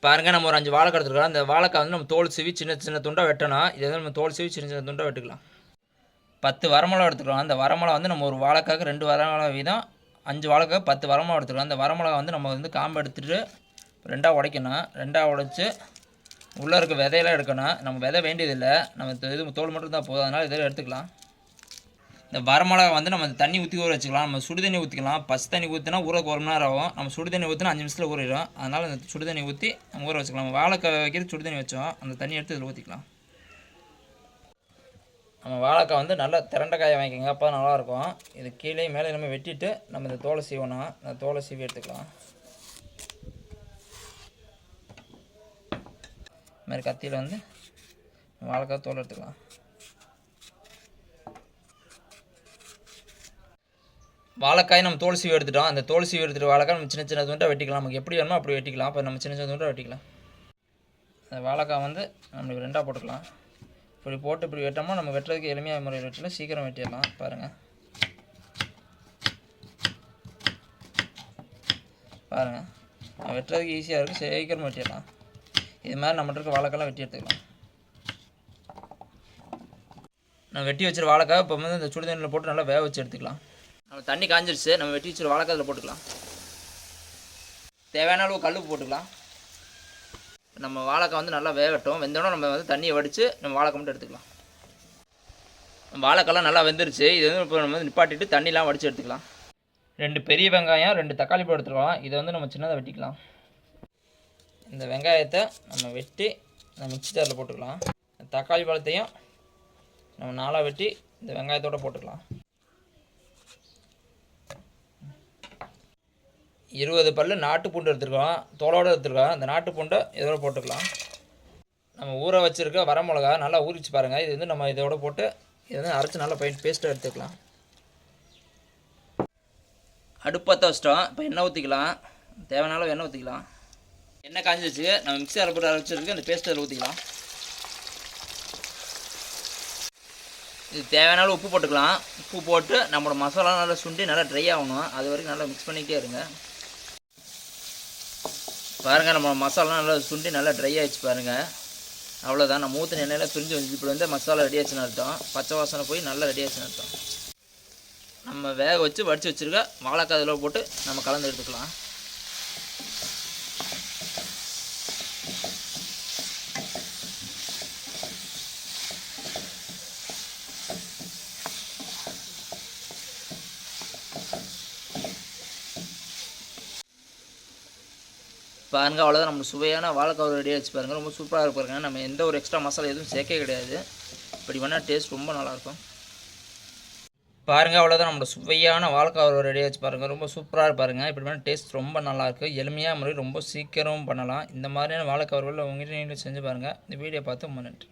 பாருங்கள் நம்ம ஒரு அஞ்சு வாழைக்காய் எடுத்துருக்கோம். அந்த வாழைக்காய் வந்து நம்ம தோல் சீவி சின்ன சின்ன துண்டாக வெட்டணும். இதை வந்து நம்ம தோல் சீவி சின்ன சின்ன துண்டாக வெட்டுக்கலாம். பத்து வரமிளகா எடுத்துக்கலாம். அந்த வரமிளகா வந்து நம்ம ஒரு வாழைக்காய்க்கு ரெண்டு வரமிளகா வீதம் அஞ்சு வாழைக்காய் பத்து வரமிளகா எடுத்துக்கலாம். அந்த வரமிளகா வந்து நம்ம வந்து காம்பு எடுத்துகிட்டு ரெண்டாக உடைக்கணும். ரெண்டாக உடைச்சி உள்ளே இருக்க விதையெல்லாம் எடுக்கணும். நம்ம விதை வேண்டியதில்லை. நம்ம இது- இது தோல் மட்டும் தான் போதும். அதனால் இதில் எடுத்துக்கலாம். இந்த வரமிளகா வந்து நம்ம தண்ணி ஊற்றி ஊற வச்சுக்கலாம். நம்ம சுடு தண்ணி ஊற்றிக்கலாம் பசு தண்ணி ஊற்றினா ஊறக்கு ஒரு மணி நேரம் ஆகும். நம்ம சுடு தண்ணி ஊற்றினா அஞ்சு நிமிஷத்தில் ஊறிடும். அதனால் அந்த சுடு தண்ணி ஊற்றி நம்ம ஊற வச்சுக்கலாம். நம்ம வாழைக்காய் வைக்கிறது சுடு தண்ணி வச்சோம். அந்த தண்ணி எடுத்து இதில் ஊற்றிக்கலாம் நம்ம வாழைக்காய் வந்து நல்லா திரண்டக்காயை வாங்கிக்கோங்க. அப்போ நல்லாயிருக்கும் இது கீழே மேலே நம்ம வெட்டிட்டு நம்ம இந்த தோலை சீவணும். அந்த தோலை சீவி எடுத்துக்கலாம். இதுமாதிரி கத்தியில் வந்து வாழைக்காய் தோல் எடுத்துக்கலாம். வாழைக்காய் நம்ம தோல் சீவி எடுத்துட்டோம். அந்த தோல் சீவி எடுத்துட்டு வாழைக்காய் நம்ம சின்ன சின்ன துண்டாக வெட்டிக்கலாம். நமக்கு எப்படி வேணுமோ அப்படி வெட்டிக்கலாம். அப்போ நம்ம சின்ன சின்ன துண்டாக வெட்டிக்கலாம். அந்த வாழைக்காய் வந்து நம்மளுக்கு ரெண்டாக போட்டுக்கலாம். இப்படி போட்டு இப்படி வெட்டோம்னா நம்ம வெட்டுறதுக்கு எளிமையாக முறையில் வெட்டலாம் சீக்கிரம் வெட்டிடலாம். பாருங்கள் பாருங்கள் நம்ம வெட்டுறதுக்கு ஈஸியாக இருக்குது சீக்கிரம் வெட்டிடலாம். இது மாதிரி நம்மகிட்ட இருக்க வாழைக்காய்லாம் வெட்டி எடுத்துக்கலாம். நான் வெட்டி வச்சிருக்க வாழைக்காய் இப்போ வந்து இந்த சுடுதண்ணில் போட்டு நல்லா வேக வச்சு எடுத்துக்கலாம். நம்ம தண்ணி காஞ்சிருச்சு நம்ம வெட்டி வச்சிருக்க வாழைக்காய் போட்டுக்கலாம். தேவையான அளவு கல் போட்டுக்கலாம். நம்ம வாழைக்காய் வந்து நல்லா வேகட்டும். வெந்தோடனே நம்ம வந்து தண்ணியை வடித்து நம்ம வாழைக்காய் மட்டும் எடுத்துக்கலாம். நம்ம வாழைக்காய்லாம் நல்லா வெந்துருச்சு. இது வந்து இப்போ நம்ம வந்து நிப்பாட்டிட்டு தண்ணிலாம் வடித்து எடுத்துக்கலாம். ரெண்டு பெரிய வெங்காயம் ரெண்டு தக்காளி பழம் எடுத்துக்கலாம் இதை வந்து நம்ம சின்னதாக வெட்டிக்கலாம். இந்த வெங்காயத்தை நம்ம வெட்டி நம்ம மிக்சி ஜாரில் போட்டுக்கலாம். இந்த தக்காளி பழத்தையும் நம்ம நாலாக வெட்டி இந்த வெங்காயத்தோடு போட்டுக்கலாம். இருபது பல்லு நாட்டு பூண்டு எடுத்துருக்கோம். தோலோடு எடுத்துருக்கோம். இந்த நாட்டு பூண்டை இதோட போட்டுக்கலாம். நம்ம ஊற வச்சுருக்க வரமிளகா நல்லா ஊறிச்சு பாருங்கள் இது வந்து நம்ம இதோட போட்டு இதை வந்து அரைச்சி நல்லா பயன் பேஸ்ட்டாக எடுத்துக்கலாம். அடுப்பத்தை வச்சிட்டோம். இப்போ எண்ணெய் ஊற்றிக்கலாம் தேவையான அளவு எண்ணெய் ஊற்றிக்கலாம் எண்ணெய் காஞ்சிச்சு நம்ம மிக்சி அரை போட்டு அரைச்சிருக்கு அந்த பேஸ்ட் அதில் ஊற்றிக்கலாம் இது தேவையான அளவு உப்பு போட்டுக்கலாம். உப்பு போட்டு நம்மளோட மசாலா நல்லா சுண்டி நல்லா ட்ரை ஆகணும். அது வரைக்கும் நல்லா மிக்ஸ் பண்ணிக்கிட்டே இருங்க. பாருங்கள் நம்ம மசாலா நல்லா சுண்டி நல்லா ட்ரை ஆகிடுச்சு பாருங்கள் அவ்வளோதான் நம்ம ஊற்றின எண்ணெயில் பிரிஞ்சு வந்து இப்படி வந்து மசாலா ரெடி ஆச்சுன்னு அர்த்தம். பச்சை வாசனை போய் நல்லா ரெடி ஆச்சுன்னு அர்த்தம். நம்ம வேக வச்சு வடித்து வச்சுருக்க வாழைக்காய் அதில் போட்டு நம்ம கலந்து எடுத்துக்கலாம். பாருங்க அவ்வளோதான் நம்ம சுவையான வாழைக்காய் ரெடி ஆச்சு பாருங்கள் ரொம்ப சூப்பராக இருப்பாருங்க நம்ம எந்த ஒரு எக்ஸ்ட்ரா மசாலா எதுவும் சேர்க்க கிடையாது. இப்படி பண்ணால் டேஸ்ட் ரொம்ப நல்லாயிருக்கும். பாருங்க அவ்வளோதான் நம்மளோட சுவையான வாழைக்காய் ரெடி ஆச்சு பாருங்கள் ரொம்ப சூப்பராக இருப்பாருங்க இப்படி பண்ணால் டேஸ்ட் ரொம்ப நல்லாயிருக்கு. எளிமையாக முறை ரொம்ப சீக்கிரமும் பண்ணலாம். இந்த மாதிரியான வாழைக்காய் உங்கள்கிட்ட நீங்களும் செஞ்சு பாருங்கள் இந்த வீடியோ பார்த்து ரொம்ப நன்றி.